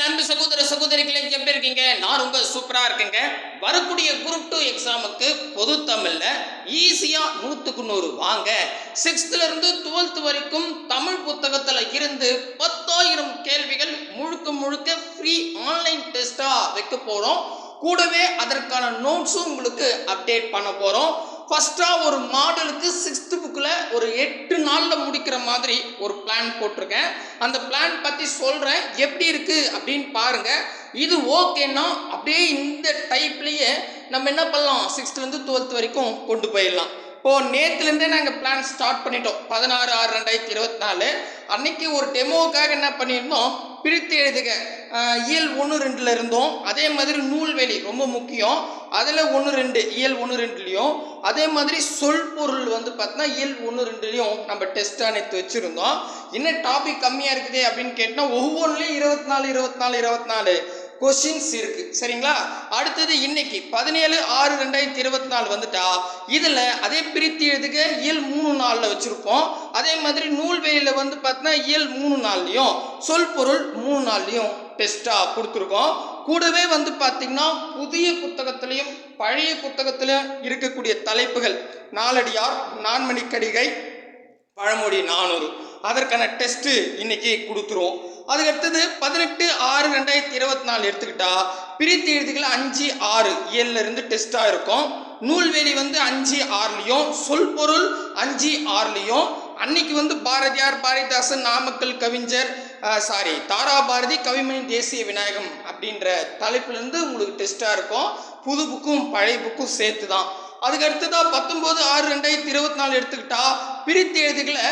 அன்பு சகோதர சகோதரிகளை எப்படி இருக்கீங்க? நான் ரொம்ப சூப்பரா இருக்கேங்க. வரக்கூடிய குரூப் டூ எக்ஸாமுக்கு பொது தமிழ்ல ஈஸியா நூத்துக்கு நூறு வாங்க. சிக்ஸ்த்ல இருந்து டுவெல்த் வரைக்கும் தமிழ் புத்தகத்துல இருந்து பத்தாயிரம் கேள்விகள் முழுக்க முழுக்க ஃப்ரீ ஆன்லைன் டெஸ்டா வைக்க போறோம். கூடவே அதற்கான நோட்ஸும் உங்களுக்கு அப்டேட் பண்ண போறோம். ஃபஸ்ட்டாக ஒரு மாடலுக்கு சிக்ஸ்த் புக்கில் ஒரு எட்டு நாளில் முடிக்கிற மாதிரி ஒரு பிளான் போட்டிருக்கேன். அந்த பிளான் பற்றி சொல்கிறேன் எப்படி இருக்குது அப்படின்னு பாருங்கள் இது ஓகேன்னா அப்படியே இந்த டைப்லேயே நம்ம என்ன பண்ணலாம்? சிக்ஸ்த்துலேருந்து டுவெல்த் வரைக்கும் கொண்டு போயிடலாம். இப்போது நேற்றுலேருந்தே நாங்கள் பிளான் ஸ்டார்ட் பண்ணிட்டோம். பதினாறு ஆறு ரெண்டாயிரத்தி இருபத்தி நாலு. அன்னைக்கு ஒரு டெமோவுக்காக என்ன பண்ணியிருந்தோம்? பிரித்து எழுதுக. இயல் ஒன்று ரெண்டில் இருந்தோம். அதே மாதிரி நூல்வெளி ரொம்ப முக்கியம். அதில் ஒன்று ரெண்டு இயல் ஒன்று ரெண்டுலேயும். அதே மாதிரி சொல் பொருள் வந்து பார்த்தீங்கன்னா இயல் ஒன்று ரெண்டுலேயும் நம்ம டெஸ்ட்டாக நேற்று வச்சுருந்தோம். என்ன டாபிக் கம்மியாக இருக்குது அப்படின்னு கேட்டால் ஒவ்வொன்றுலேயும் இருபத்தி நாலு இருபத்தி நாலு இருபத்தி நாலு. கொஷின்ஸ் இருக்கு. சரிங்களா? அடுத்தது இன்னைக்கு பதினேழு ஆறு ரெண்டாயிரத்தி இருபத்தி நாலு வந்துட்டா இதில் அதே பிரித்து எழுதுக இயல் மூணு நாளில் வச்சுருப்போம். அதே மாதிரி நூல்வெளியில் வந்து பார்த்தீங்கன்னா இயல் மூணு நாள்லையும் சொல் பொருள் மூணு நாள்லையும் டெஸ்ட்டாக கொடுத்துருக்கோம். கூடவே வந்து பார்த்தீங்கன்னா புதிய புத்தகத்திலையும் பழைய புத்தகத்திலையும் இருக்கக்கூடிய தலைப்புகள் நாலடியார் நான்மணிக்கடிகை பழமொழி நானூறு. அதற்கான டெஸ்ட்டு இன்னைக்கு கொடுத்துருவோம். அதுக்கடுத்தது பதினெட்டு ஆறு ரெண்டாயிரத்தி இருபத்தி நாலு எடுத்துக்கிட்டா பிரித்து எழுதுகள் அஞ்சு ஆறு ஏழுலேருந்து டெஸ்ட்டாக இருக்கும். நூல்வேலி வந்து அஞ்சு ஆறுலையும் சொல் பொருள் அஞ்சு ஆறுலையும். அன்னைக்கு வந்து பாரதியார் பாரதிதாசன் நாமக்கல் கவிஞர் சாரி தாரா பாரதி கவிமணி தேசிய விநாயகம் அப்படின்ற தலைப்புலேருந்து உங்களுக்கு டெஸ்ட்டாக இருக்கும். புது புக்கும் பழைய புக்கும் சேர்த்து தான் அதுக்கு அடுத்ததாக பத்தொம்போது ஆறு ரெண்டாயிரத்தி இருபத்தி நாலு எடுத்துக்கிட்டா பிரித்து எழுதுகளை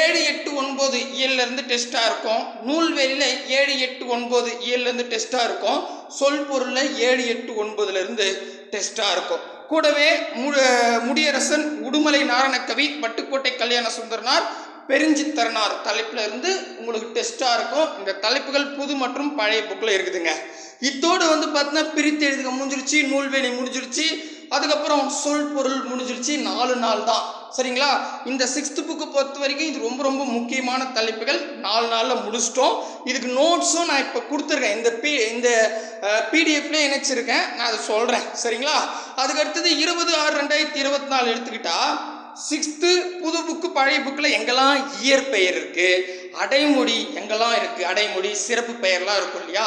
ஏழு எட்டு ஒன்பது இயல்லேருந்து டெஸ்ட்டாக இருக்கும். நூல்வெளியில் ஏழு எட்டு ஒன்பது இயல்லேருந்து டெஸ்ட்டாக இருக்கும். சொல் பொருளில் ஏழு எட்டு ஒன்பதுலேருந்து டெஸ்ட்டாக இருக்கும். கூடவே முடியரசன் உடுமலை நாரணக்கவி பட்டுக்கோட்டை கல்யாண சுந்தரனார் பெருஞ்சித்தரனார் தலைப்பில் இருந்து உங்களுக்கு டெஸ்ட்டாக இருக்கும். இந்த தலைப்புகள் புது மற்றும் பழைய புக்கில் இருக்குதுங்க. இத்தோடு வந்து பார்த்தீங்கன்னா பிரித்து எழுதுக முடிஞ்சிருச்சு நூல்வேலி முடிஞ்சிருச்சு. அதுக்கப்புறம் சொல் பொருள் முடிஞ்சிருச்சு நாலு நாள் தான். சரிங்களா? இந்த சிக்ஸ்த் புக்கு பொறுத்த வரைக்கும் இது ரொம்ப ரொம்ப முக்கியமான தலைப்புகள். நாலு நாளில் முடிச்சிட்டோம். இதுக்கு நோட்ஸும் நான் இப்போ கொடுத்துருக்கேன். இந்த பி இந்த பிடிஎஃப்ல இணைச்சிருக்கேன். நான் அதை சொல்கிறேன் சரிங்களா? அதுக்கு அடுத்தது இருபது ஆறு ரெண்டாயிரத்தி இருபத்தி நாலு எடுத்துக்கிட்டா சிக்ஸ்த்து புது புக்கு பழைய புக்கில் எங்கெல்லாம் இயற்பெயர் இருக்குது அடைமொழி எங்கெல்லாம் இருக்குது அடைமொழி சிறப்பு பெயர்லாம் இருக்கும் இல்லையா?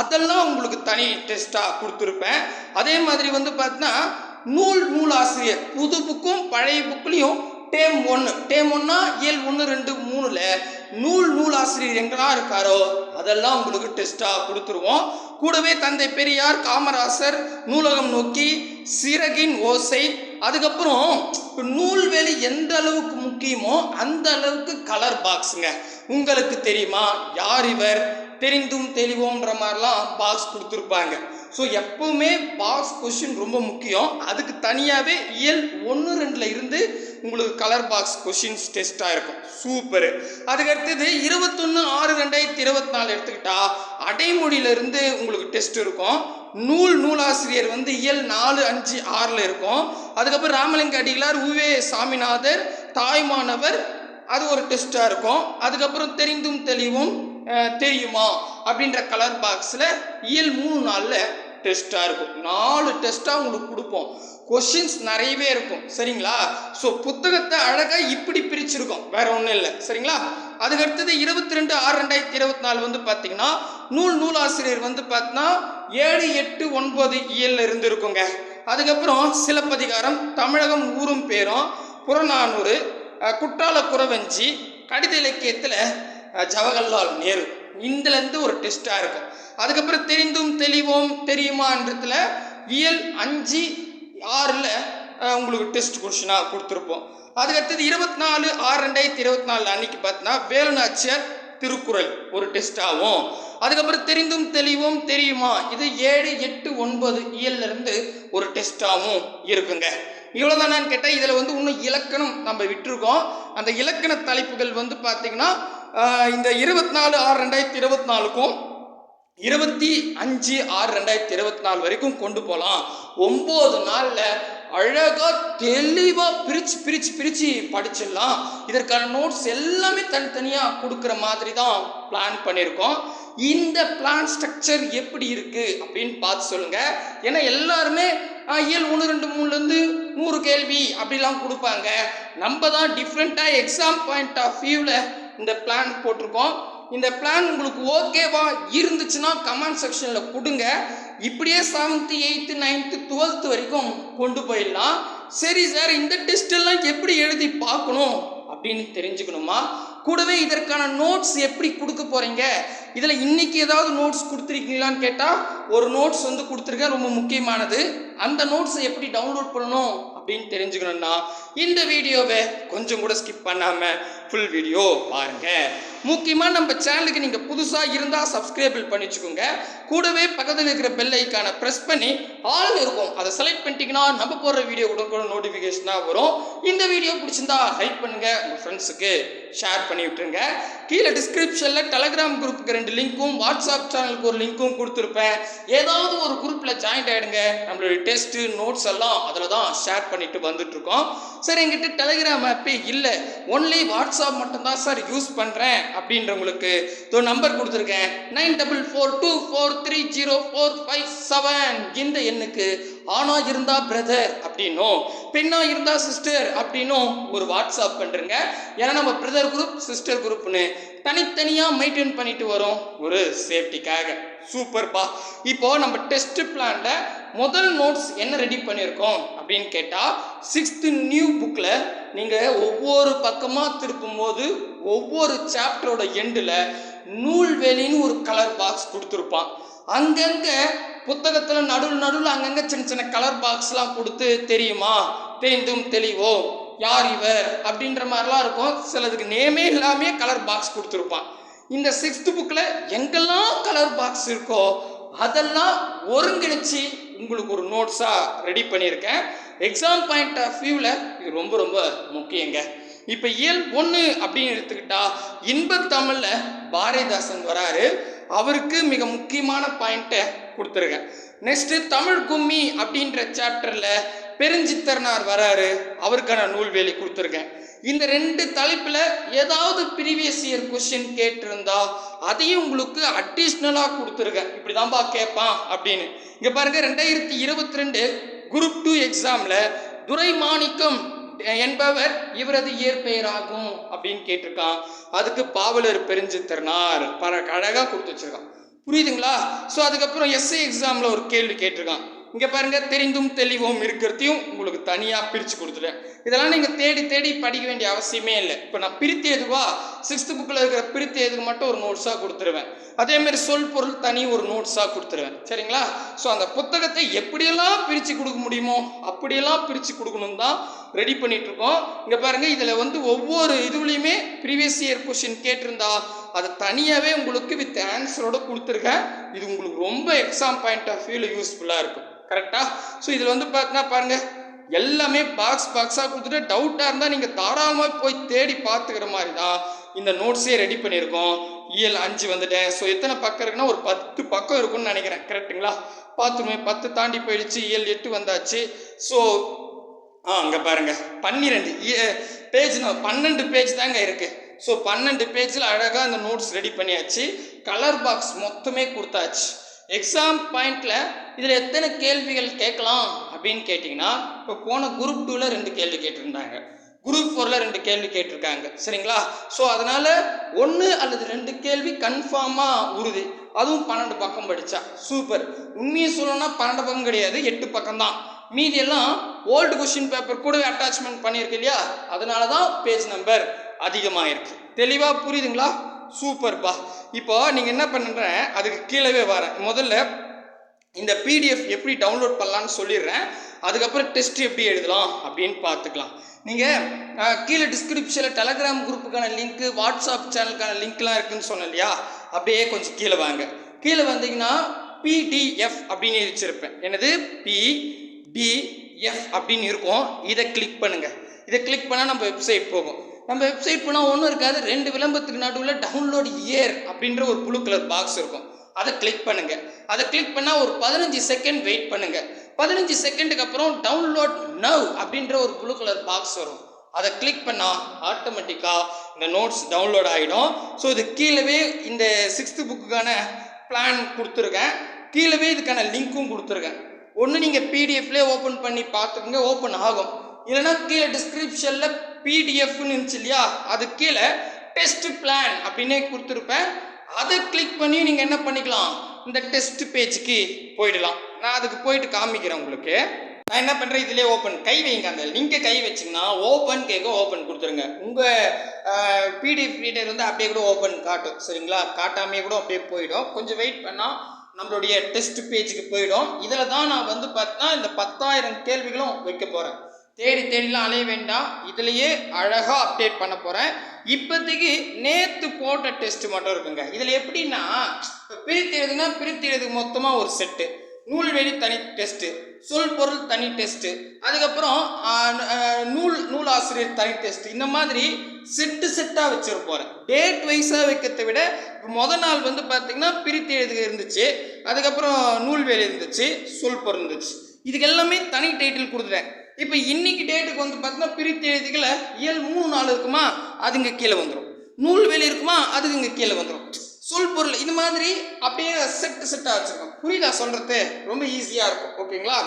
அதெல்லாம் உங்களுக்கு தனி டெஸ்ட்டாக கொடுத்துருப்பேன். அதே மாதிரி வந்து பார்த்தீங்கன்னா நூல் நூலாசிரியர் புது புக்கும் பழைய புக்லேயும் டேம் ஒன்று டேம் ஒன்னா ஏழு ஒன்று ரெண்டு மூணுல நூல் நூலாசிரியர் எங்கெல்லாம் இருக்காரோ அதெல்லாம் உங்களுக்கு டெஸ்ட்டாக கொடுத்துருவோம். கூடவே தந்தை பெரியார் காமராசர் நூலகம் நோக்கி சிறகின் ஓசை. அதுக்கப்புறம் நூல் நூல்வெளி எந்த அளவுக்கு முக்கியமோ அந்த அளவுக்கு கலர் பாக்ஸுங்க உங்களுக்கு தெரியுமா? யார் இவர்? தெரிந்தும் தெளிவோன்ற மாதிரிலாம் பாக்ஸ் கொடுத்துருப்பாங்க. ஸோ எப்பவுமே பாக்ஸ் கொஷின் ரொம்ப முக்கியம். அதுக்கு தனியாகவே இயல் ஒன்று ரெண்டில் இருந்து உங்களுக்கு கலர் பாக்ஸ் கொஷின்ஸ் டெஸ்ட்டாக இருக்கும். சூப்பர் அதுக்கு அடுத்தது இருபத்தொன்று ஆறு ரெண்டாயிரத்தி இருபத்தி நாலு எடுத்துக்கிட்டா அடைமொழியிலிருந்து உங்களுக்கு டெஸ்ட் இருக்கும். நூல் நூலாசிரியர் வந்து இயல் நாலு அஞ்சு ஆறில் இருக்கும். அதுக்கப்புறம் ராமலிங்க அடிகளார் உவே சாமிநாதர் தாய்மானவர் அது ஒரு டெஸ்ட்டாக இருக்கும். அதுக்கப்புறம் தெரிந்தும் தெளிவும் தெரியுமா? அப்படின்ற கலர் பாக்ஸில் இயல் மூணு நாளில் டெஸ்ட்டாக இருக்கும். நாலு டெஸ்ட்டாக உங்களுக்கு கொடுப்போம். கொஷின்ஸ் நிறையவே இருக்கும். சரிங்களா? ஸோ புத்தகத்தை அழகாக இப்படி பிரிச்சிருக்கோம். வேற ஒன்றும் இல்லை. சரிங்களா? அதுக்கு அடுத்தது இருபத்தி ரெண்டு ஆறு ரெண்டாயிரத்தி இருபத்தி நாலு வந்து பார்த்தீங்கன்னா நூல் நூலாசிரியர் வந்து பார்த்தீங்கன்னா ஏழு எட்டு ஒன்பது இயல் இருந்து இருக்குங்க அதுக்கப்புறம் சிலப்பதிகாரம் தமிழகம் ஊரும் பேரும் புறநானூறு குற்றால குறவஞ்சி கடித இலக்கியத்தில் ஜவஹர்லால் நேரு. இந்தலேருந்து ஒரு டெஸ்ட்டாக இருக்கும் அதுக்கப்புறம் தெரிந்தும் தெளிவோம் தெரியுமான்றதுல இயல் அஞ்சு ஆறில் உங்களுக்கு டெஸ்ட் கொஷினாக கொடுத்துருப்போம். அதுக்கடுத்தது இருபத்தி நாலு ஆறு ரெண்டாயிரத்தி இருபத்தி நாலு அன்னைக்கு பார்த்தீங்கன்னா வேலுநாச்சியார் திருக்குறள் ஒரு டெஸ்ட் ஆகும். அதுக்கப்புறம் தெரிந்தும் தெளிவும் தெரியுமா? இது ஏழு எட்டு ஒன்பது இயல்லிருந்து ஒரு டெஸ்டாகவும் இருக்குங்க. இவ்வளோதானான்னு கேட்டால் இதில் வந்து இன்னும் இலக்கணம் நம்ம விட்டுருக்கோம். அந்த இலக்கண தலைப்புகள் வந்து பார்த்தீங்கன்னா இந்த இருபத்தி நாலு ஆறு ரெண்டாயிரத்தி இருபத்தி நாலுக்கும் இருபத்தி அஞ்சு ஆறு ரெண்டாயிரத்தி இருபத்தி நாலு வரைக்கும் கொண்டு போகலாம் ஒம்பது நாளில் அழகாக தெளிவாக பிரித்து பிரித்து பிரித்து படிச்சிடலாம். இதற்கான நோட்ஸ் எல்லாமே தனித்தனியாக கொடுக்குற மாதிரி தான் பிளான் பண்ணியிருக்கோம். இந்த பிளான் ஸ்ட்ரக்சர் எப்படி இருக்குது அப்படின்னு பார்த்து சொல்லுங்கள் ஏன்னா எல்லாருமே இயல் ஒன்று ரெண்டு மூணுலேருந்து நூறு கேள்வி அப்படிலாம் கொடுப்பாங்க. நம்ம தான் டிஃப்ரெண்ட்டாக எக்ஸாம் பாயிண்ட் ஆஃப் வியூவில் இந்த பிளான் போட்டிருக்கோம். இந்த பிளான் உங்களுக்கு ஓகேவா இருந்துச்சுன்னா கமெண்ட் செக்ஷனில் கொடுங்க. இப்படியே செவன்த்து எயித்து நைன்த்து டுவெல்த்து வரைக்கும் கொண்டு போயிடலாம். சரி சார் இந்த டெஸ்டெல்லாம் எப்படி எழுதி பார்க்கணும் அப்படின்னு தெரிஞ்சுக்கணுமா? கூடவே இதற்கான நோட்ஸ் எப்படி கொடுக்க போகிறீங்க இதில் இன்னைக்கு ஏதாவது நோட்ஸ் கொடுத்துருக்கீங்களான்னு கேட்டால் ஒரு நோட்ஸ் வந்து கொடுத்துருக்கேன் ரொம்ப முக்கியமானது. அந்த நோட்ஸை எப்படி டவுன்லோட் பண்ணணும்? அப்படின்னு தெரிஞ்சுக்கணும்னா இந்த வீடியோவை கொஞ்சம் கூட ஸ்கிப் பண்ணாமல் ஃபுல் வீடியோ பாருங்க. முக்கியமாக நம்ம சேனலுக்கு நீங்கள் புதுசாக இருந்தால் சப்ஸ்கிரைபிள் பண்ணிச்சுக்கோங்க கூடவே பக்கத்தில் இருக்கிற பெல் ஐக்கானை ப்ரெஸ் பண்ணி ஆள் இருக்கும். அதை செலக்ட் பண்ணிட்டீங்கன்னா நம்ம போடுற வீடியோ கூட கூட நோட்டிஃபிகேஷனாக வரும். இந்த வீடியோ பிடிச்சிருந்தா லைக் பண்ணுங்கள் உங்கள் ஃப்ரெண்ட்ஸுக்கு ஷேர் பண்ணி விட்டுருங்க. கீழே டிஸ்கிரிப்ஷனில் டெலகிராம் குரூப்புக்கு ரெண்டு லிங்க்கும் வாட்ஸ்அப் சேனலுக்கு ஒரு லிங்க்கும் கொடுத்துருப்பேன். ஏதாவது ஒரு குரூப்பில் ஜாயின் ஆகிடுங்க நம்மளுடைய டெஸ்ட்டு நோட்ஸ் எல்லாம் அதில் தான் ஷேர் பண்ணிட்டு வந்துட்டுருக்கோம். சார் எங்கிட்ட டெலகிராம் ஆப்பே இல்லை. ஒன்லி வாட்ஸ்அப் மட்டும்தான் சார் யூஸ் பண்ணுறேன் அப்படின்றவங்களுக்கு நம்பர் கொடுத்துருக்கேன். Nine double four two four three zero four five seven இந்த எண்ணுக்கு ஆணா இருந்தா பிரதர் அப்படின்னும் பெண்ணா இருந்தா சிஸ்டர் அப்படின்னும் ஒரு வாட்ஸ்அப் பண்ணுறங்க ஏன்னா நம்ம பிரதர் குரூப் சிஸ்டர் குரூப்னு தனித்தனியாக மெயின்டைன் பண்ணிட்டு வரோம் ஒரு சேஃப்டிக்காக சூப்பர்ப்பா இப்போ நம்ம டெஸ்ட் பிளான்ல முதல் நோட்ஸ் என்ன ரெடி பண்ணியிருக்கோம் அப்படின்னு கேட்டால் சிக்ஸ்த்து நியூ புக்கில் நீங்கள் ஒவ்வொரு பக்கமாக திருப்பும் போது ஒவ்வொரு சாப்டரோட எண்டில் நூல்வெளின்னு ஒரு கலர் பாக்ஸ் கொடுத்துருப்பான். அங்கங்கே புத்தகத்தில் நடுவில் நடுவில் அங்கங்கே சின்ன சின்ன கலர் பாக்ஸ்லாம் கொடுத்து தெரியுமா? தெரிந்தும் தெளிவோ? யார் இவர்? அப்படின்ற மாதிரிலாம் இருக்கும். சிலதுக்கு நேமே இல்லாமே கலர் பாக்ஸ் கொடுத்துருப்பான். இந்த சிக்ஸ்த்து புக்கில் எங்கெல்லாம் கலர் பாக்ஸ் இருக்கோ அதெல்லாம் ஒருங்கிணைச்சி உங்களுக்கு ஒரு நோட்ஸாக ரெடி பண்ணியிருக்கேன். எக்ஸாம் பாயிண்ட் ஆஃப் வியூவில் இது ரொம்ப ரொம்ப முக்கியங்க. இப்போ இயல் ஒன்று அப்படின்னு எடுத்துக்கிட்டா இன்பத்தமிழில் பாரதிதாசன் வராரு. அவருக்கு மிக முக்கியமான பாயிண்ட்டை கொடுத்துருக்கேன். நெக்ஸ்ட்டு தமிழ் கும்மி அப்படின்ற சாப்டரில் பெருஞ்சித்தரனார் வராரு. அவருக்கான நூல்வேலி கொடுத்துருக்கேன். இந்த ரெண்டு தலைப்பில் ஏதாவது ப்ரீவியஸ் இயர் கொஸ்டின் கேட்டிருந்தா அதையும் உங்களுக்கு அடிஷ்னலாக கொடுத்துருக்கேன். இப்படி தான்பா கேட்பான் அப்படின்னு. இங்கே பாருங்கள் ரெண்டாயிரத்தி இருபத்தி ரெண்டு குரூப் டூ எக்ஸாமில் துரைமாணிக்கம் என்பவர் இவரது இயற்பெயராகும் அப்படின்னு கேட்டிருக்கான். அதுக்கு பாவலர் பெருஞ்சித்திரனார் பர அழகாக கொடுத்து வச்சிருக்கான். புரியுதுங்களா? ஸோ அதுக்கப்புறம் எஸ்ஐ எக்ஸாமில் ஒரு கேள்வி கேட்டிருக்கான். இங்கே பாருங்கள் தெரிந்தும் தெளிவும் இருக்கிறதையும் உங்களுக்கு தனியாக பிரித்து கொடுத்துட்டேன். இதெல்லாம் நீங்கள் தேடி தேடி படிக்க வேண்டிய அவசியமே இல்லை. இப்போ நான் பிரித்து எதுவா? சிக்ஸ்த்து புக்கில் இருக்கிற பிரித்து எதுக்கு மட்டும் ஒரு நோட்ஸாக கொடுத்துருவேன். அதேமாரி சொல் பொருள் தனி ஒரு நோட்ஸாக கொடுத்துருவேன். சரிங்களா? ஸோ அந்த புத்தகத்தை எப்படியெல்லாம் பிரித்து கொடுக்க முடியுமோ அப்படியெல்லாம் பிரித்து கொடுக்கணும் தான் ரெடி பண்ணிட்டு இருக்கோம் இங்கே பாருங்க இதில் வந்து ஒவ்வொரு இதுலேயுமே ப்ரீவியஸ் இயர் கொஷின் கேட்டிருந்தா அதை தனியாகவே உங்களுக்கு வித் ஆன்சரோட கொடுத்துருக்கேன். இது உங்களுக்கு ரொம்ப எக்ஸாம் பாயிண்ட் ஆஃப் வியூவில் யூஸ்ஃபுல்லாக இருக்கும். கரெக்டாக ஸோ இதில் வந்து பார்த்தினா பாருங்கள் எல்லாமே பாக்ஸ் பாக்ஸாக கொடுத்துட்டு டவுட்டாக இருந்தால் நீங்கள் தாராளமாக போய் தேடி பார்த்துக்கிற மாதிரி தான் இந்த நோட்ஸே ரெடி பண்ணியிருக்கோம். இயல் அஞ்சு வந்துட்டேன். ஸோ எத்தனை பக்கம் இருக்குன்னா ஒரு பத்து பக்கம் இருக்கும்னு நினைக்கிறேன். கரெக்ட்டுங்களா பார்த்துமே பத்து தாண்டி போயிடுச்சு. இயல் எட்டு வந்தாச்சு. ஸோ ஆ அங்கே பாருங்க. பன்னிரெண்டு. பேஜ் பன்னெண்டு பேஜ் தாங்க இருக்கு. ஸோ பன்னெண்டு பேஜில் அழகாக அந்த நோட்ஸ் ரெடி பண்ணியாச்சு. கலர் பாக்ஸ் மொத்தமே கொடுத்தாச்சு. எக்ஸாம் பாயிண்டில் இதில் எத்தனை கேள்விகள் கேட்கலாம் அப்படின்னு கேட்டிங்கன்னா இப்போ போன குரூப் டூவில் ரெண்டு கேள்வி கேட்டிருந்தாங்க. குரூப் ஃபோரில் ரெண்டு கேள்வி கேட்டிருக்காங்க. சரிங்களா? ஸோ அதனால் ஒன்று அல்லது ரெண்டு கேள்வி கன்ஃபார்மாக உறுதி அதுவும் பன்னெண்டு பக்கம் படித்தா சூப்பர் உண்மையை சொல்லணும்னா பன்னெண்டு பக்கம் கிடையாது. எட்டு பக்கம் தான் மீதி எல்லாம் ஓல்டு கொஷின் பேப்பர் கூடவே அட்டாச்மெண்ட் பண்ணியிருக்கு இல்லையா? அதனால தான் பேஜ் நம்பர் அதிகமாக இருக்கு தெளிவாக புரியுதுங்களா சூப்பர்ப்பா இப்போ நீங்கள் என்ன பண்ணுறேன்? அதுக்கு கீழவே வரேன். முதல்ல இந்த பிடிஎஃப் எப்படி டவுன்லோட் பண்ணலான்னு சொல்லிடுறேன். அதுக்கப்புறம் டெஸ்ட் எப்படி எழுதலாம் அப்படின்னு பார்த்துக்கலாம். நீங்கள் கீழே டிஸ்கிரிப்ஷனில் டெலகிராம் குரூப்புக்கான லிங்க்கு வாட்ஸ்அப் சேனலுக்கான லிங்க்லாம் இருக்குன்னு சொன்னேன் இல்லையா? அப்படியே கொஞ்சம் கீழே வாங்க. கீழே வந்தீங்கன்னா பிடிஎஃப் அப்படின்னு வச்சிருப்பேன் என்னது? பிஎஃப் அப்படின்னு இருக்கும். இதை கிளிக் பண்ணுங்கள் இதை கிளிக் பண்ணால் நம்ம வெப்சைட் போகும். நம்ம வெப்சைட் போனால் ஒன்றும் இருக்காது. ரெண்டு விளம்பரத்துக்கு நடுவில் டவுன்லோட் இயர் அப்படின்ற ஒரு ப்ளூ கலர் பாக்ஸ் இருக்கும். அதை கிளிக் பண்ணுங்கள் அதை கிளிக் பண்ணால் ஒரு பதினஞ்சு செகண்ட் வெயிட் பண்ணுங்கள் பதினஞ்சு செகண்டுக்கு அப்புறம் டவுன்லோட் நவ் அப்படின்ற ஒரு ப்ளூ கலர் பாக்ஸ் வரும். அதை கிளிக் பண்ணால் ஆட்டோமேட்டிக்காக இந்த நோட்ஸ் டவுன்லோட் ஆகிடும் ஸோ இது கீழவே இந்த சிக்ஸ்த்து புக்குக்கான பிளான் கொடுத்துருக்கேன். கீழவே இதுக்கான லிங்க்கும் கொடுத்துருக்கேன். ஒன்று நீங்கள் பிடிஎஃப்லேயே ஓப்பன் பண்ணி பார்த்துக்கோங்க ஓப்பன் ஆகும். இல்லைன்னா கீழே டிஸ்கிரிப்ஷனில் பிடிஎஃப்னு இருந்துச்சு இல்லையா? அது கீழே டெஸ்ட் பிளான் அப்படின்னே கொடுத்துருப்பேன். அதை கிளிக் பண்ணி நீங்கள் என்ன பண்ணிக்கலாம்? இந்த டெஸ்ட் பேஜுக்கு போயிடலாம். நான் அதுக்கு போயிட்டு காமிக்கிறேன் உங்களுக்கு. நான் என்ன பண்ணுறேன் இதிலே ஓப்பன் கை வைங்க அந்த லிங்கை கை வச்சிங்கன்னா ஓப்பன் கேட்க ஓப்பன் கொடுத்துருங்க. உங்கள் பிடிஎஃப் ரீடர் வந்து அப்படியே கூட ஓப்பன் காட்டும். சரிங்களா? காட்டாமையே கூட அப்படியே போயிடும். கொஞ்சம் வெயிட் பண்ணால் நம்மளுடைய டெஸ்ட் பேஜுக்கு போயிடும். இதில் தான் நான் வந்து பார்த்தா இந்த பத்தாயிரம் கேள்விகளும் வைக்க போகிறேன் தேடி தேடிலாம் அலைய வேண்டாம். இதுலேயே அழகாக அப்டேட் பண்ண போகிறேன் இப்போதைக்கு நேற்று போட்ட டெஸ்ட் மட்டும் இருக்குங்க. இதில் எப்படின்னா இப்போ பிரித்து எழுதுனா பிரித்து எழுது மொத்தமாக ஒரு செட்டு நூல்வெளி தனி டெஸ்ட்டு சொல் பொருள் தனி டெஸ்ட்டு அதுக்கப்புறம் நூல் நூல் நூலாசிரியர் தனி டெஸ்ட் இந்த மாதிரி செட்டு செட்டாக வச்சுருப்போறேன் டேட் வைஸாக வைக்கிறத விட இப்போ நாள் வந்து பார்த்தீங்கன்னா பிரித்து எழுதுக இருந்துச்சு. அதுக்கப்புறம் நூல்வேலி இருந்துச்சு சொல் பொருள் இருந்துச்சு. இதுக்கு எல்லாமே தனி டைட்டில் கொடுத்துட்டேன். இப்போ இன்னைக்கு டேட்டுக்கு வந்து பார்த்தீங்கன்னா பிரித்து எழுதிகளை ஏழு மூணு நாள் இருக்குமா அது இங்கே கீழே வந்துடும் நூல்வேலி இருக்குமா அது இங்கே கீழே வந்துடும் சொல் பொருள் இது மாதிரி அப்படியே செட்டு செட்டாக வச்சுருக்கோம். புரியுதா சொல்கிறது ரொம்ப ஈஸியாக இருக்கும். ஓகேங்களா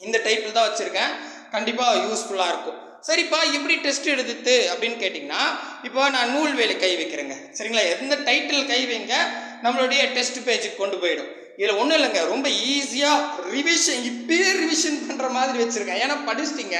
இந்த டைப்பில் தான் வச்சுருக்கேன். கண்டிப்பாக யூஸ்ஃபுல்லாக இருக்கும். சரிப்பா எப்படி டெஸ்ட் எடுத்து அப்படின்னு கேட்டிங்கன்னா இப்போ நான் நூல் வேலை கை வைக்கிறேங்க. சரிங்களா? எந்த டைட்டில் கை வைங்க நம்மளுடைய டெஸ்ட் பேஜுக்கு கொண்டு போயிடும். இதில் ஒன்றும் இல்லைங்க. ரொம்ப ஈஸியாக ரிவிஷன் இப்பயே ரிவிஷன் பண்ணுற மாதிரி வச்சுருக்கேன். ஏன்னா படிச்சிட்டிங்க.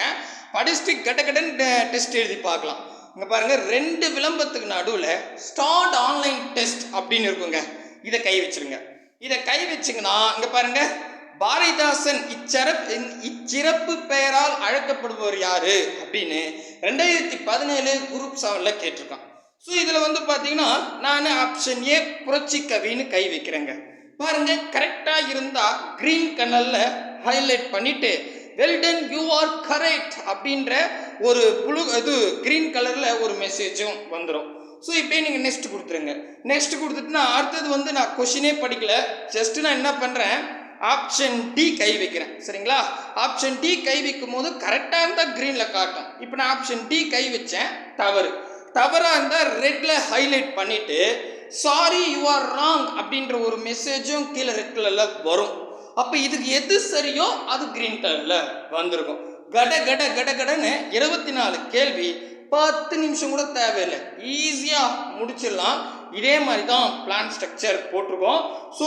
படிச்சுட்டு கட்ட கட்டன்னு டெஸ்ட் எழுதி பார்க்கலாம். இங்கே பாருங்கள் ரெண்டு விளம்பரத்துக்கு நடுவில் ஸ்டார்ட் ஆன்லைன் டெஸ்ட் அப்படின்னு இருக்குங்க. இதை கை வச்சிருங்க. இதை கை வச்சிங்கன்னா இங்கே பாருங்கள் பாரதிதாசன் இச்சிறப்பு இச்சிறப்பு பெயரால் அழைக்கப்படுபவர் யாரு? அப்படின்னு ரெண்டாயிரத்தி பதினேழு குரூப் செவனில் கேட்டிருக்கான். ஸோ இதில் வந்து பார்த்தீங்கன்னா நான் ஆப்ஷன் ஏ புரட்சி கவின்னு கை வைக்கிறேங்க. பாருங்க கரெக்டாக இருந்தால் க்ரீன் கலரில் ஹைலைட் பண்ணிட்டு வெல்டன் யூ ஆர் கரெக்ட் அப்படின்ற ஒரு புழு இது க்ரீன் கலரில் ஒரு மெசேஜும் வந்துடும் ஸோ இப்போ நீங்கள் நெக்ஸ்ட் கொடுத்துருங்க. நெக்ஸ்ட் கொடுத்துட்டுனா அடுத்தது வந்து நான் கொஷினே படிக்கல. ஜஸ்ட் நான் என்ன பண்ணுறேன் ஆப்ஷன் டி கை வைக்கிறேன். சரிங்களா? ஆப்ஷன் டி கை வைக்கும் போது கரெக்டாக இருந்தால் க்ரீனில் காட்டும். இப்போ நான் ஆப்ஷன் டி கை வச்சேன் தவறு. தவறாக இருந்தால் ரெட்டில் ஹைலைட் பண்ணிவிட்டு சாரி யூ ஆர் ராங் அப்படின்ற ஒரு மெசேஜும் கீழே ரெட் கலரில் வரும். அப்போ இதுக்கு எது சரியோ அது க்ரீன் கலரில் வந்திருக்கும். கட கட கட கடன்னு இருபத்தி நாலு கேள்வி பத்து நிமிஷம் கூட தேவையில்லை. ஈஸியாக முடிச்சிடலாம். இதே மாதிரி தான் பிளான் ஸ்ட்ரக்சர் போட்டிருக்கோம். ஸோ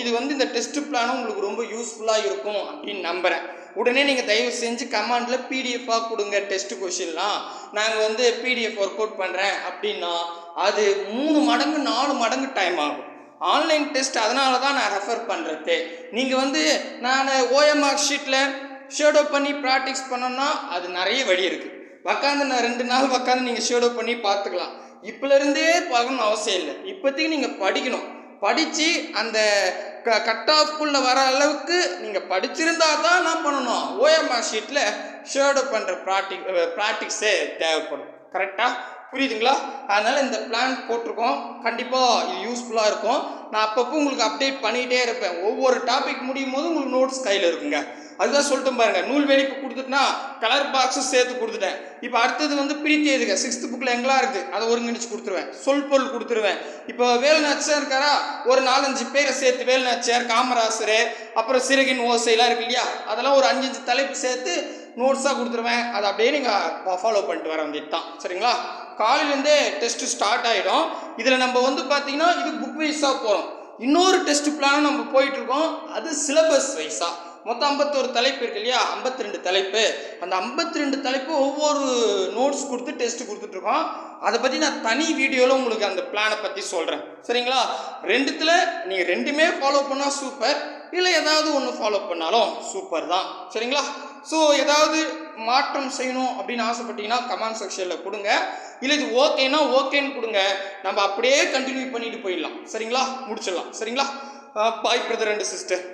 இது வந்து இந்த டெஸ்ட் பிளானும் உங்களுக்கு ரொம்ப யூஸ்ஃபுல்லாக இருக்கும் அப்படின்னு நம்புகிறேன் உடனே நீங்கள் தயவு செஞ்சு கமாண்டில் பிடிஎஃபாக கொடுங்க டெஸ்ட் கொஷின்லாம் நாங்கள் வந்து பிடிஎஃப் ஒர்க் அவுட் பண்ணுறேன் அப்படின்னா அது மூணு மடங்கு நாலு மடங்கு டைம் ஆகும். ஆன்லைன் டெஸ்ட் அதனால தான் நான் ரெஃபர் பண்ணுறது நீங்கள் வந்து நான் ஓஎம்ஆர் ஷீட்டில் ஷேடோ பண்ணி ப்ராக்டிஸ் பண்ணோன்னா அது நிறைய வழி இருக்குது உக்காந்து நான் ரெண்டு நாள் உக்காந்து நீங்கள் ஷேடோ பண்ணி பார்த்துக்கலாம். இப்போலேருந்தே பார்க்கணும்னு அவசியம் இல்லை. இப்போதைக்கு நீங்கள் படிக்கணும். படித்து அந்த க கட் ஆஃப்குள்ளே வர அளவுக்கு நீங்கள் படிச்சிருந்தா தான் என்ன பண்ணணும் ஓஎம்ஆர் ஷீட்டில் ஷேடோ பண்ணுற ப்ராக்டிக் ப்ராக்டிக்ஸே தேவைப்படும். கரெக்டாக புரியுதுங்களா? அதனால் இந்த பிளான் போட்டிருக்கோம். கண்டிப்பாக இது யூஸ்ஃபுல்லாக இருக்கும். நான் அப்பப்போ உங்களுக்கு அப்டேட் பண்ணிகிட்டே இருப்பேன். ஒவ்வொரு டாபிக் முடியும் போது உங்களுக்கு நோட்ஸ் கையில் இருக்குங்க. அதுதான் சொல்லிட்டு பாருங்க. நூல் வெளிப்பு கொடுத்துட்டுனா கலர் பாக்ஸும் சேர்த்து கொடுத்துட்டேன். இப்போ அடுத்தது வந்து பிரித்தி எதுங்க சிக்ஸ்த் புக்கில் எங்கெல்லாம் இருக்குது அதை ஒருங்கிணைச்சு கொடுத்துருவேன். சொல் பொருள் கொடுத்துருவேன். இப்போ வேலுநாச்சியார் இருக்காரா? ஒரு நாலஞ்சு பேரை சேர்த்து வேலுநாச்சியார் காமராசர் அப்புறம் சிறகின் ஓசைலாம் இருக்கு இல்லையா? அதெல்லாம் ஒரு அஞ்சஞ்சு தலைப்பு சேர்த்து நோட்ஸாக கொடுத்துருவேன். அதை அப்படியே நீங்கள் ஃபாலோ பண்ணிட்டு வர வேண்டியது தான். சரிங்களா? காலையிலேருந்தே டெஸ்ட்டு ஸ்டார்ட் ஆகிடும் இதில் நம்ம வந்து பார்த்தீங்கன்னா இது புக் வைஸாக போகிறோம் இன்னொரு டெஸ்ட் பிளானும் நம்ம போயிட்டுருக்கோம் அது சிலபஸ் வைஸாக மொத்தம் ஐம்பத்தோரு தலைப்பு இருக்கு இல்லையா? ஐம்பத்தி ரெண்டு தலைப்பு. அந்த ஐம்பத்தி ரெண்டு தலைப்பு ஒவ்வொரு நோட்ஸ் கொடுத்து டெஸ்ட் கொடுத்துட்ருக்கோம். அதை பற்றி நான் தனி வீடியோவில் உங்களுக்கு அந்த பிளானை பற்றி சொல்கிறேன் சரிங்களா? ரெண்டுத்தில் நீங்கள் ரெண்டுமே ஃபாலோ பண்ணால் சூப்பர் இல்லை ஏதாவது ஒன்று ஃபாலோ பண்ணாலும் சூப்பர் தான். சரிங்களா? ஸோ ஏதாவது மாற்றம் செய்யணும் அப்படின்னு ஆசைப்பட்டீங்கன்னா கமெண்ட் செக்ஷனில் கொடுங்க. இல்லை இது ஓகேனா ஓகேன்னு கொடுங்க. நம்ம அப்படியே கண்டினியூ பண்ணிட்டு போயிடலாம். சரிங்களா? முடிச்சிடலாம். சரிங்களா? பாய் பிரதர் அண்ட் சிஸ்டர்